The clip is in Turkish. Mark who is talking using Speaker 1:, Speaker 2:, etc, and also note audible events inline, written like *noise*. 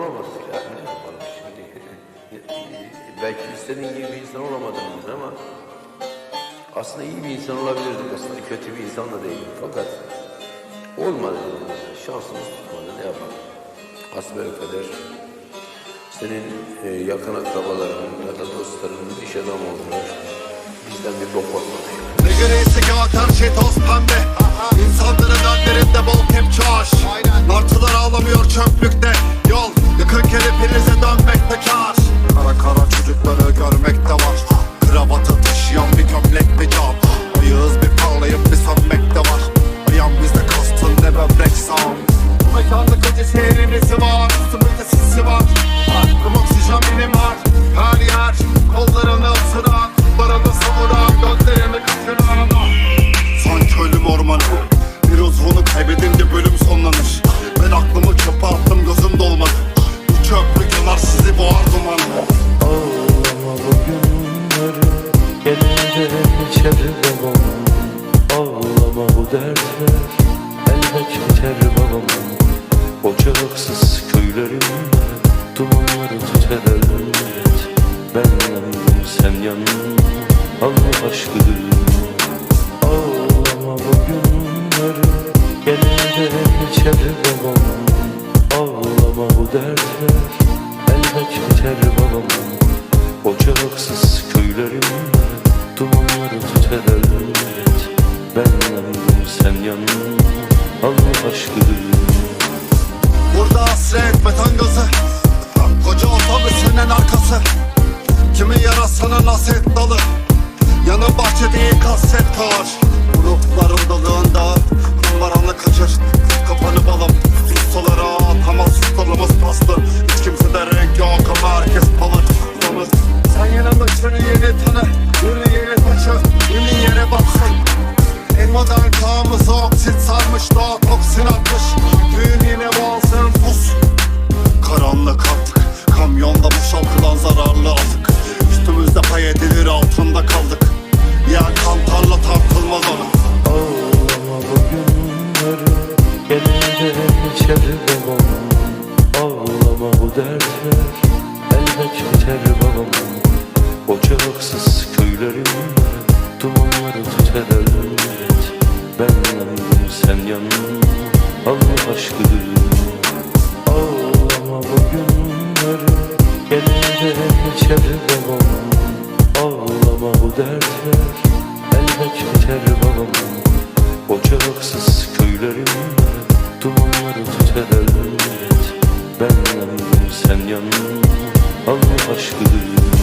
Speaker 1: olamadık ya. Ne yapalım şimdi? *laughs* Belki istediğin gibi bir insan olamadınız ama aslında iyi bir insan olabilirdik. Aslında kötü bir insan da değilim. Fakat olmadı. Şansımız tutmadı. Ne yapalım? Hasbelkader senin e, yakın akrabaların ya da dostların iş adamı oldular. Bizden bir bok olmadı.
Speaker 2: Ne göreyse kağıt her şey toz pembe İnsanların
Speaker 3: Geçer babam Ağlama bu dertler. Elbet biter babam. Ocaksız köylerimde Dumanları tüter elbet. Ben yandım sen yandın Allah aşkına Ağlama bugünleri Gelince geçer babam. Ağlama bu dertler Elbet biter babam. Ocaksız köylerimde Dumanları Ben yandım sen yandın Allah aşkına
Speaker 2: Burada hasret beton gazı Koca otobüsünün arkası. Kimi yarasının haset dalı Yanı bahçe değil kaset kar. Grupların dalığında Kumbaranı kaçır Kafanı balım Ustalara atamaz ustalımız paslı Hiç kimse de renk yok ama herkes palır Sen yanımda şunu yeni tanı
Speaker 3: geçer babam Ağlama bu dertler. Elbet biter babam. Ocaksız köylerimde Dumanları tüter elbet. Ben yandım sen yandın Allah aşkına Ağlama bugünleri Gelince geçer babam. Ağlama bu dertler. Elbet biter babam. Ocaksız köylerimde Dumanları tüter elbet Ben yandım sen yandın Allah aşkına